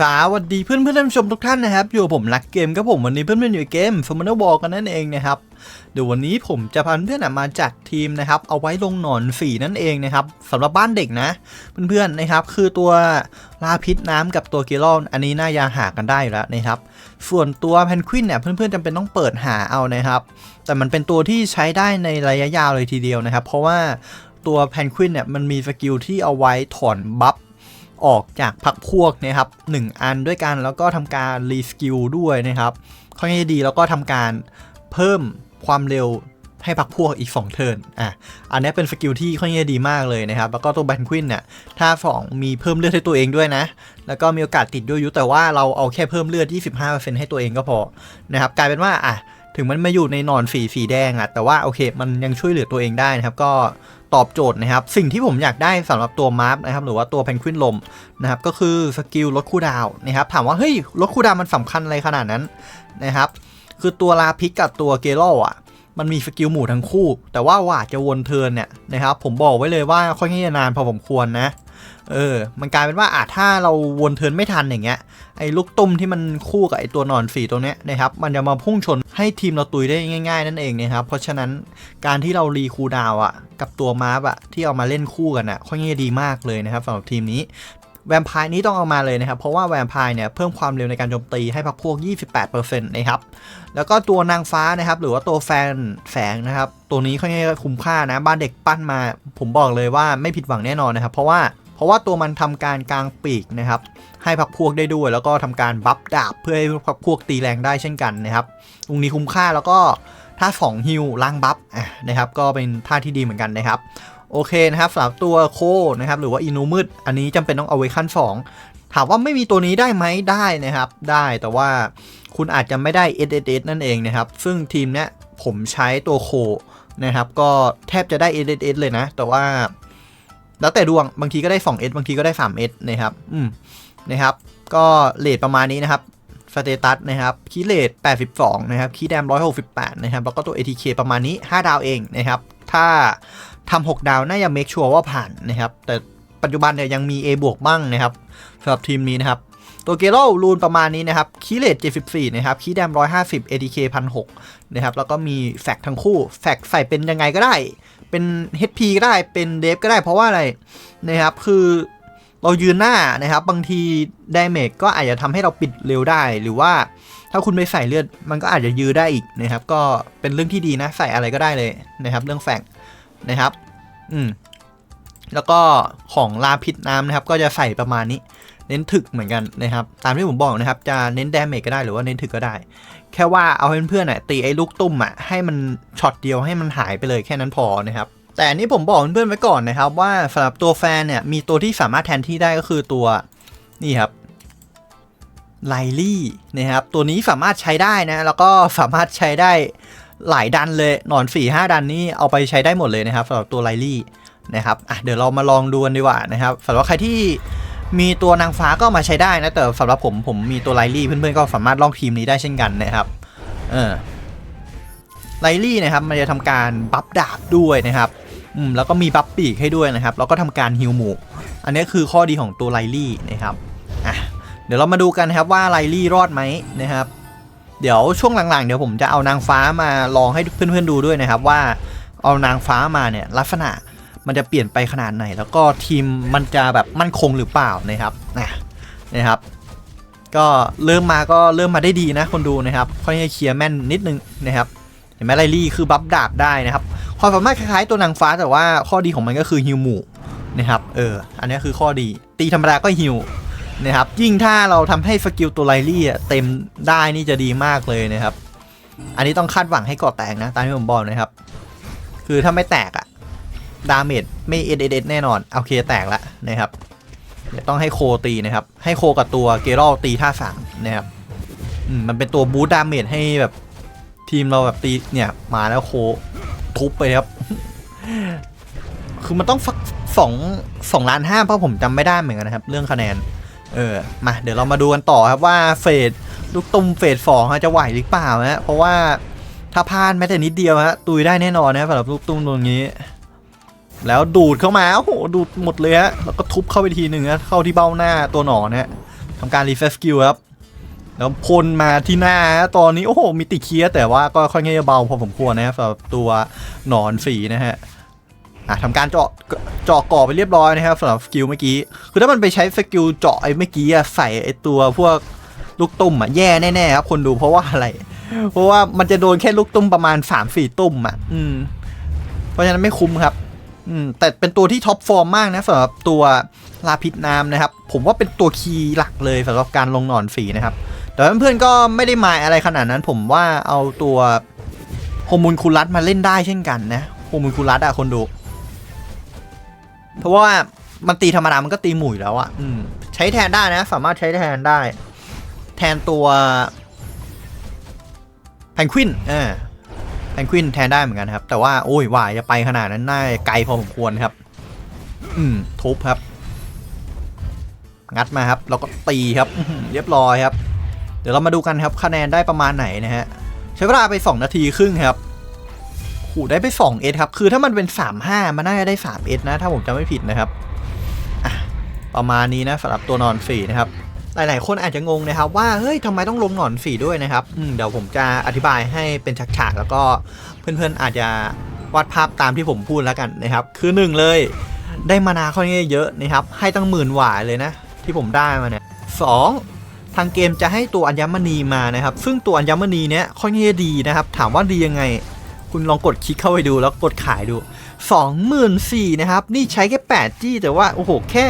สวัสดีเพื่อนเพื่อนท่านผู้ชมทุกท่านนะครับ อยู่ผมรักเกมครับผมวันนี้เพื่อนเพื่อนอยู่ในเกมฟอร์ม n น b บอลกันนั่นเองนะครับเดี๋ยววันนี้ผมจะพาเพื่อนมาจัดทีมนะครับ เอาไว้ลงหนอนสีนั่นเองนะครับสำหรับบ้านเด็กนะ เพื่อนๆนะครับ คือตัวลาพิษน้ำกับตัวเกลอนอันนี้น่าจะหากันได้แล้วนะครับ ส่วนตัวแพนควินเนี่ยเพื่อนๆจำเป็นต้องเปิดหาเอานะครับ แต่มันเป็นตัวที่ใช้ได้ในระยะยาวเลยทีเดียวนะครับ เพราะว่าตัวแพนควินเนี่ยมันมีสกิลที่เอาไว้ถอนบัฟ ออกจากพักพวกนะครับ1อันด้วยกันแล้วก็ทำการรีสกิลด้วยนะครับค่อนข้างดีแล้วก็ทำการเพิ่มความเร็วให้พักพวกอีก 2 เทิร์นอะอันนี้เป็นสกิลที่ค่อนข้างดีมากเลยนะครับ แล้วก็ตัวแบนควินเนี่ยถ้าสองมีเพิ่มเลือดให้ตัวเองด้วยนะ แล้วก็มีโอกาสติดด้วยยุแต่ว่าเราเอาแค่เพิ่มเลือด 25%ให้ตัวเองก็พอนะครับกลายเป็นว่าอะถึงมันมาอยู่ในนอนสีสีแดงอะแต่ว่าโอเค มันยังช่วยเหลือตัวเองได้นะครับ ก็ ตอบโจทย์นะครับ สิ่งที่ผมอยากได้สำหรับตัวมาร์ฟนะครับหรือว่าตัวแพนควินลมนะครับก็คือสกิลลดคูลดาวนะครับถามว่าเฮ้ยลดคูลดาวมันสำคัญอะไรขนาดนั้นนะครับคือตัวลาพิกกับตัวเกโรอะมันมีสกิลหมู่ทั้งคู่ แต่ว่าว่าจะวนเทิร์นเนี่ยนะครับผมบอกไว้เลยว่าค่อนข้างจะนานพอผมควรนะเออ มันกลายเป็นว่าอาจถ้าเราวนเทิร์นไม่ทันอย่างเงี้ยไอ้ลูกตุ้มที่มันคู่กับไอ้ตัวหนอนสีตัวเนี้ยนะครับมันจะมาพุ่งชน ให้ทีมเราตุยได้ง่าย ๆ นั่นเองนะครับ เพราะฉะนั้นการที่เรารีคูดาวอะกับตัวมาร์ฟอะที่เอามาเล่นคู่กันอะค่อนข้างดีมากเลยนะครับสำหรับทีมนี้แวมไพร์นี้ต้องเอามาเลยนะครับ เพราะว่าแวมไพร์เนี่ยเพิ่มความเร็วในการโจมตีให้พักพวก 28%นะครับ แล้วก็ตัวนางฟ้านะครับ หรือว่าตัวแฟนแสงนะครับ ตัวนี้ค่อนข้างคุ้มค่านะ บ้านเด็กปั้นมา ผมบอกเลยว่าไม่ผิดหวังแน่นอนนะครับ เพราะว่า เพราะว่าตัวมันทำการกลางปีกนะครับ ให้พักพวกได้ด้วย แล้วก็ทำการบัฟดาบเพื่อให้พักพวกตีแรงได้เช่นกันนะครับตรงนี้คุ้มค่าแล้วก็ท่า2ฮิลล้างบัฟนะครับ ก็เป็นท่าที่ดีเหมือนกันนะครับ โอเคนะครับสำหรับตัวโคนะครับ หรือว่าอินูมืด อันนี้จำเป็นต้องเอาไว้ขั้น 2 ถามว่าไม่มีตัวนี้ได้ไหมได้นะครับ ได้แต่ว่าคุณอาจจะไม่ได้ S S S นั่นเองนะครับ ซึ่งทีมเนี้ยผมใช้ตัวโคนะครับ ก็แทบจะได้ S S S เลยนะ แต่ว่า แล้วแต่ดวงบางทีก็ได้ 2S บางทีก็ได้ 3S นะครับ อืมนะครับ ก็เลทประมาณนี้นะครับสเตตัสนะครับ คีย์เลท82 นะครับ คีย์แดม 168 นะครับ แล้วก็ตัว ATK ประมาณนี้ 5 ดาวเองนะครับ ถ้าทำ6ดาว น่าจะเมคชัวร์ว่าผ่านนะครับ แต่ปัจจุบันเนี่ยยังมี A บวกบ้างนะครับสำหรับทีมนี้นะครับ ตัวเกโรรูนประมาณนี้นะครับ คีย์เลท74 นะครับ คีย์แดม 150 ATK 1,600นะครับ แล้วก็มีแฟกทั้งคู่ แฟกใส่เป็นยังไงก็ได้ เป็น HP ก็ได้เป็นเดฟก็ได้เพราะว่าอะไรนะครับคือเรายืนหน้านะครับ บางทีดเมจก็อาจจะทำให้เราปิดเร็วได้ หรือว่าถ้าคุณไปใส่เลือดมันก็อาจจะยื้อได้อีกนะครับ ก็เป็นเรื่องที่ดีนะใส่อะไรก็ได้เลยนะครับ เรื่องแฟกนะครับ อืมแล้วก็ของลาพิษน้ำนะครับ ก็จะใส่ประมาณนี้ เน้นถึกเหมือนกันนะครับ ตามที่ผมบอกนะครับ จะเน้นดเมจก็ได้หรือว่าเน้นถึกก็ได้ แค่ว่าเอาเพื่อนๆน่ะตีไอ้ลูกตุ้มอะให้มันช็อตเดียวให้มันหายไปเลยแค่นั้นพอนะครับแต่อันนี้ผมบอกเพื่อนๆไว้ก่อนนะครับ ว่าสำหรับตัวแฟนเนี่ยมีตัวที่สามารถแทนที่ได้ก็คือตัวนี่ครับไลลี่นะครับตัวนี้สามารถใช้ได้นะ แล้วก็สามารถใช้ได้หลายดันเลยหนอน4ี่ห้าดันนี่เอาไปใช้ได้หมดเลยนะครับสำหรับตัวไลลี่นะครับอะเดี๋ยวเรามาลองดูกันดีกว่านะครับสำหรับใครที่ มีตัวนางฟ้าก็มาใช้ได้นะ แต่สำหรับผมผมมีตัวไลลี่เพื่อนๆก็สามารถลองทีมนี้ได้เช่นกันนะครับเออไลลี่นะครับมันจะทำการบัฟดาบด้วยนะครับอืมแล้วก็มีบัฟปีกให้ด้วยนะครับแล้วก็ทำการฮิวหมูอันนี้คือข้อดีของตัวไลลี่นะครับอะเดี๋ยวเรามาดูกันนะครับว่าไลลี่รอดไหมนะครับเดี๋ยวช่วงหลังๆเดี๋ยวผมจะเอานางฟ้ามาลองให้เพื่อนๆดูด้วยนะครับว่าเอานางฟ้ามาเนี่ยลักษณะ มันจะเปลี่ยนไปขนาดไหน แล้วก็ทีมมันจะแบบมั่นคงหรือเปล่านะครับนะนะครับ ก็เริ่มมาก็เริ่มมาได้ดีนะคนดูนะครับค่อยๆเคลียร์แม่นนิดนึงนะครับเห็นไหมไลลี่คือบัฟดาบได้นะครับความสามารถคล้ายๆตัวนางฟ้าแต่ว่าข้อดีของมันก็คือฮิวหมู่นะครับเอออันนี้คือข้อดีตีธรรมดาก็ฮิวนะครับยิ่งถ้าเราทำให้สกิลตัวไลลี่เต็มได้นี่จะดีมากเลยนะครับ อันนี้ต้องคาดหวังให้ก่อแตกนะตามที่ผมบอกนะครับ คือถ้าไม่แตกอะ ดาเมจไม่เอเดแน่นอนโอเคแตกละนะครับเดี๋ยวต้องให้โคตีนะครับ ให้โคกับตัวเกรอลตีท่าสามนะครับอืมมันเป็นตัวบูตดาเมจให้แบบทีมเราแบบตีเนี่ยมาแล้วโคทุบไปครับ คือมันต้องสองสองล้านห้าเพราะผมจำไม่ได้เหมือนกันนะครับ เรื่องคะแนน เออมาเดี๋ยวเรามาดูกันต่อครับว่าเฟสลูกตุ้มเฟสสองจะไหวหรือเปล่าฮะเพราะว่าถ้าพลาดแม้แต่นิดเดียวฮะตุยได้แน่นอนนะสำหรับลูกตุ้มตรงนี้ แล้วดูดเข้ามาโอ้โหดูดหมดเลยฮะแล้วก็ทุบเข้าไปทีหนึ่งฮะเข้าที่เบ้าหน้าตัวหนอนฮะทำการรีเฟรชสกิลครับแล้วพ่นมาที่หน้าตอนนี้โอ้โหมีติเคียแต่ว่าก็ค่อนข้างเบาพอสมควรนะครับสำหรับตัวหนอนสีนะฮะอะทำการเจาะเจาะก่อไปเรียบร้อยนะครับสำหรับสกิลเมื่อกี้คือถ้ามันไปใช้สกิลเจาะไอ้เมื่อกี้อะใส่ไอ้ตัวพวกลูกตุ้มอะแย่แน่ๆครับคนดูเพราะว่าอะไรเพราะว่ามันจะโดนแค่ลูกตุ้มประมาณ3-4ตุ้มอะ อืม เพราะฉะนั้นไม่คุ้มครับ อืมแต่เป็นตัวที่ท็อปฟอร์มมากนะสำหรับตัวลาพิษน้ำนะครับ ผมว่าเป็นตัวคีย์หลักเลยสำหรับการลงหนอนฝีนะครับ แต่เพื่อนๆก็ไม่ได้มายอะไรขนาดนั้น ผมว่าเอาตัวโฮมูลคูลัสมาเล่นได้เช่นกันนะโฮมูลคูลัสอะคนดู เพราะว่ามันตีธรรมดา มันก็ตีหมุยแล้วอะอืมใช้แทนได้นะ สามารถใช้แทนได้ แทนตัวแพนกวินเออ แพนกวินแทนได้เหมือนกันครับ แต่ว่าโอ้ยว่าจะไปขนาดนั้นน่าไกลพอสมควรครับ อืมทุบครับ งัดมาครับ แล้วก็ตีครับเรียบร้อยครับ เดี๋ยวเรามาดูกันครับคะแนนได้ประมาณไหนนะฮะใช้เวลาไป 2 นาทีครึ่งครับโหได้ไป2เอสครับ คือถ้ามันเป็น 3-5 มันน่าจะได้3เอสนะ ถ้าผมจำไม่ผิดนะครับ ประมาณนี้นะสำหรับตัวนอนฝีนะครับ หลาย ๆ คนอาจจะงงนะครับว่าเฮ้ยทำไมต้องลงหนอนฝีด้วยนะครับเดี๋ยวผมจะอธิบายให้เป็นฉากๆแล้วก็เพื่อนๆอาจจะวาดภาพตามที่ผมพูดแล้วกันนะครับ คือหนึ่งเลยได้มานาค่อนข้างเยอะนะครับ ให้ตั้งหมื่นหวายเลยนะ ที่ผมได้มาเนี่ยสองทางเกมจะให้ตัวอัญมณีมานะครับ ซึ่งตัวอัญมณีเนี้ยค่อนข้างดีนะครับ ถามว่าดียังไง คุณลองกดคลิกเข้าไปดูแล้วกดขายดู 24,000นะครับ นี่ใช้แค่8จี้แต่ว่า โอ้โห แค่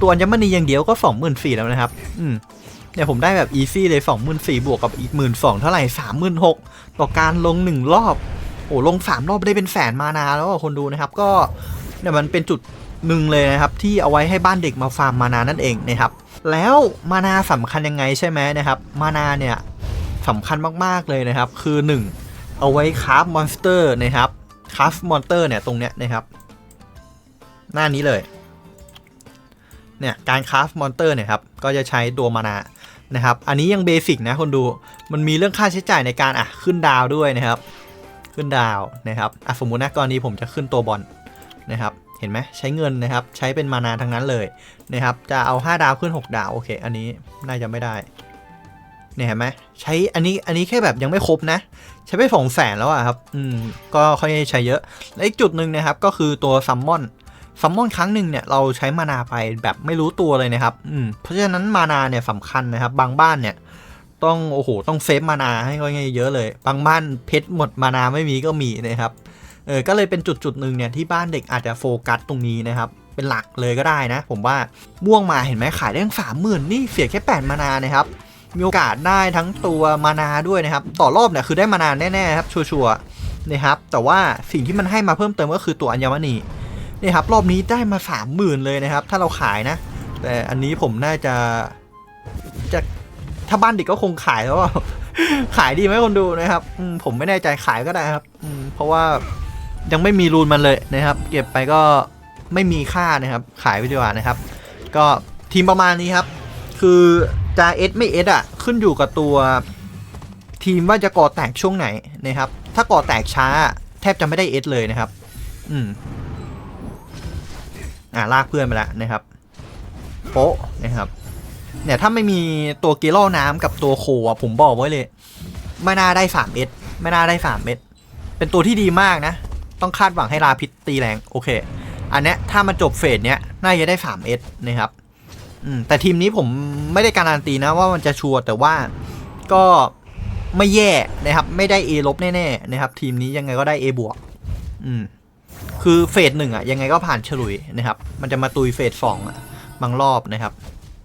ตัวอัญมณีอย่างเดียวก็ 24,000แล้วนะครับ อืมเนี่ยผมได้แบบอีซี่เลย 24,000บวกกับอีก 12,000 เท่าไหร่ 36,000 ต่อการลง 1 รอบ โอ้ลง 3 รอบได้เป็นแสนมานาแล้วคนดูนะครับ ก็เนี่ยมันเป็นจุดหนึ่งเลยนะครับ ที่เอาไว้ให้บ้านเด็กมาฟาร์มมานานั่นเองนะครับแล้วมานาสำคัญยังไงใช่ไหมนะครับ มานาเนี่ยสำคัญมากๆเลยนะครับ คือ 1 เอาไว้คราฟมอนสเตอร์นะครับ คราฟมอนเตอร์เนี่ยตรงเนี้ยนะครับ หน้านี้เลยเนี่ยการคราฟมอนเตอร์เนี่ยครับก็จะใช้ตัวมานานะครับ อันนี้ยังเบสิกนะคนดูมันมีเรื่องค่าใช้จ่ายในการอะขึ้นดาวด้วยนะครับ ขึ้นดาวนะครับอะสมมุตินะกรณีผมจะขึ้นตัวบอลนะครับเห็นไหมใช้เงินนะครับ ใช้เป็นมานาทั้งนั้นเลยนะครับ จะเอา 5 ดาวขึ้น 6 ดาว โอเค อันนี้น่าจะไม่ได้ เนี่ยเห็นไหมใช้อันนี้อันนี้แค่แบบยังไม่ครบนะ ใช้ไปสองแสนแล้วอะครับ อืมก็ค่อยใช้เยอะ และอีกจุดหนึ่งนะครับก็คือตัวซัมมอนซัมมอนครั้งหนึ่งเนี่ยเราใช้มานาไปแบบไม่รู้ตัวเลยนะครับ อืมเพราะฉะนั้นมานาเนี่ยสำคัญนะครับ บางบ้านเนี่ย ต้องโอ้โหต้องเซฟมานาให้ค่อยเยอะเลย บางบ้านเพชรหมดมานาไม่มีก็มีนะครับ เออก็เลยเป็นจุดจุดหนึ่งเนี่ยที่บ้านเด็กอาจจะโฟกัสตรงนี้นะครับเป็นหลักเลยก็ได้นะ ผมว่าม่วงมาเห็นไหมขายได้ตั้งสามหมื่นนี่เสียแค่แปดมานานะครับ มีโอกาสได้ทั้งตัวมานาด้วยนะครับ ต่อรอบเนี่ยคือได้มานาแน่ๆครับชัวร์ๆนะครับ แต่ว่าสิ่งที่มันให้มาเพิ่มเติมก็คือตัวอัญมณีนี่ครับรอบนี้ได้มาสามหมื่นเลยนะครับ ถ้าเราขายนะ แต่อันนี้ผมน่าจะจะถ้าบ้านเด็กก็คงขายแล้วขายดีไหมคนดูนะครับมผมไม่แน่ใจขายก็ได้ครับเพราะว่ายังไม่มีรูนมันเลยนะครับ เก็บไปก็ไม่มีค่านะครับ ขายไปดีกว่านะครับ ก็ทีมประมาณนี้ครับ คือ จะเอสไม่เอสอะ ขึ้นอยู่กับตัวทีมว่าจะก่อแตกช่วงไหนนะครับ ถ้าก่อแตกช้า แทบจะไม่ได้เอสเลยนะครับ อืม อ่าลากเพื่อนไปแล้วนะครับโป๊ะนะครับ เนี่ยถ้าไม่มีตัวเกล่อน้ำกับตัวโคอะผมบอกไว้เลย ไม่น่าได้3เอสไม่น่าได้3เอสเป็นตัวที่ดีมากนะ ต้องคาดหวังให้ลาพิษตีแรง โอเค อันเนี้ยถ้ามันจบเฟสเนี้ยน่าจะได้3เอสนะครับ แต่ทีมนี้ผมไม่ได้การันตีนะว่ามันจะชัวร์แต่ว่าก็ไม่แย่นะครับ ไม่ได้ A ลบแน่ๆนะครับ ทีมนี้ยังไงก็ได้ A บวกอืมคือเฟสหนึ่งอะยังไงก็ผ่านฉลุยนะครับ มันจะมาตุยเฟสสองอะบางรอบนะครับ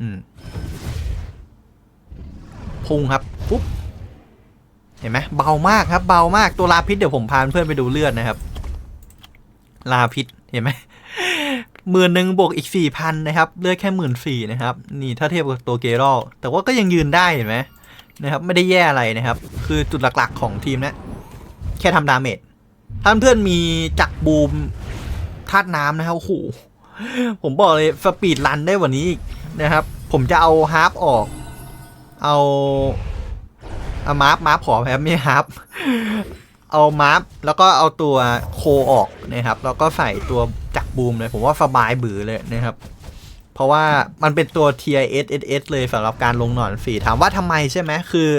อืมพุ่งครับปุ๊บเห็นไหมเบามากครับ เบามากตัวลาพิษเดี๋ยวผมพาเพื่อนไปดูเลือดนะครับ ลาพิษเห็นไหม หมื่นหนึ่งบวกอีกสี่พันนะครับเลือดแค่หมื่นสี่นะครับนี่ถ้าเทียบกับตัวเกรอลแต่ว่าก็ยังยืนได้เห็นไหมนะครับไม่ได้แย่อะไรนะครับ คือจุดหลักๆของทีมนะ แค่ทำดาเมจถ้าเพื่อนมีจักรบูมธาตุน้ำนะครับโอ้โหผมบอกเลยสปีดรันได้กวันนี้อีกนะครับ ผมจะเอาฮาร์ปออก เอาเอามาร์ฟมาร์ฟขอแพ้ไม่ฮาร์ปเอามาร์ฟแล้วก็เอาตัวโคออกนะครับ แล้วก็ใส่ตัว บูมเลยผมว่าสบายบือเลยนะครับ เพราะว่ามันเป็นตัว TIS SS เลยสำหรับการลงหนอนฟรีถามว่าทำไมใช่ไหมคือ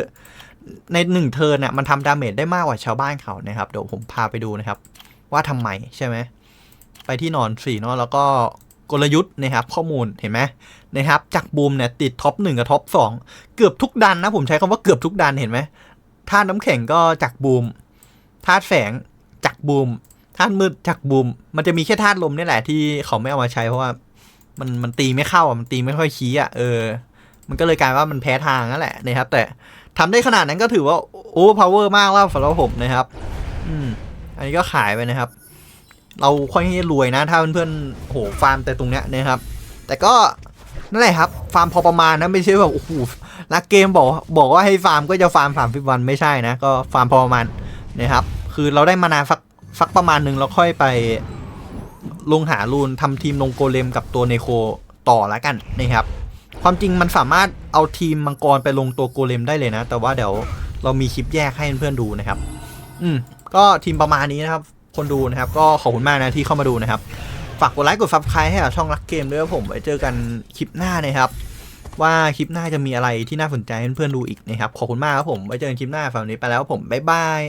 ในหนึ่งเทิร์นน่ะมันทำดาเมจได้มากกว่าชาวบ้านเขานะครับเดี๋ยวผมพาไปดูนะครับ ว่าทำไมใช่ไหมไปที่หนอนฟรีเนาะแล้วก็กลยุทธ์นะครับข้อมูลเห็นไหมนะครับจากบูมเนี่ยติดท็อปหนึ่งกับท็อปสองเกือบทุกดันนะผมใช้คำว่าเกือบทุกดันเห็นไหมธาตุน้ำแข็งก็จากบูมธาตุแฝงจากบูม ธาตุมืดจากบูม มันจะมีแค่ธาตุลมนี่แหละที่เขาไม่เอามาใช้เพราะว่า มันมันตีไม่เข้าอะมันตีไม่ค่อยชี้อะเออ มันก็เลยกลายว่ามันแพ้ทางนั่นแหละนะครับ แต่ทำได้ขนาดนั้นก็ถือว่าโอ้พาวเวอร์มากแล้วสำหรับผมนะครับ อืม อันนี้ก็ขายไปนะครับ เราค่อยให้รวยนะ ถ้าเพื่อนๆโหฟาร์มแต่ตรงเนี้ยนะครับ แต่ก็นั่นแหละครับ ฟาร์มพอประมาณนะไม่ใช่แบบโอ้โหนักเกมบอกบอกว่าให้ฟาร์มก็จะฟาร์มสามสิบวันไม่ใช่นะ ก็ฟาร์มพอประมาณนะครับ คือเราได้มานานสัก สักประมาณหนึ่งเราค่อยไปลงหารูนทำทีมลงโกเลมกับตัวเนโคต่อแล้วกันนะครับ ความจริงมันสามารถเอาทีมมังกรไปลงตัวโกเลมได้เลยนะ แต่ว่าเดี๋ยวเรามีคลิปแยกให้เพื่อนๆดูนะครับ อืมก็ทีมประมาณนี้นะครับ คนดูนะครับ ก็ขอบคุณมากนะที่เข้ามาดูนะครับ ฝากกดไลค์กดซับสไครต์ให้กับช่องรักเกมด้วยผมไว้เจอกันคลิปหน้านะครับ ว่าคลิปหน้าจะมีอะไรที่น่าสนใจให้เพื่อนๆดูอีกนะครับขอบคุณมากครับผมไว้เจอกันคลิปหน้าฝั่งนี้ไปแล้วผมบ๊ายบาย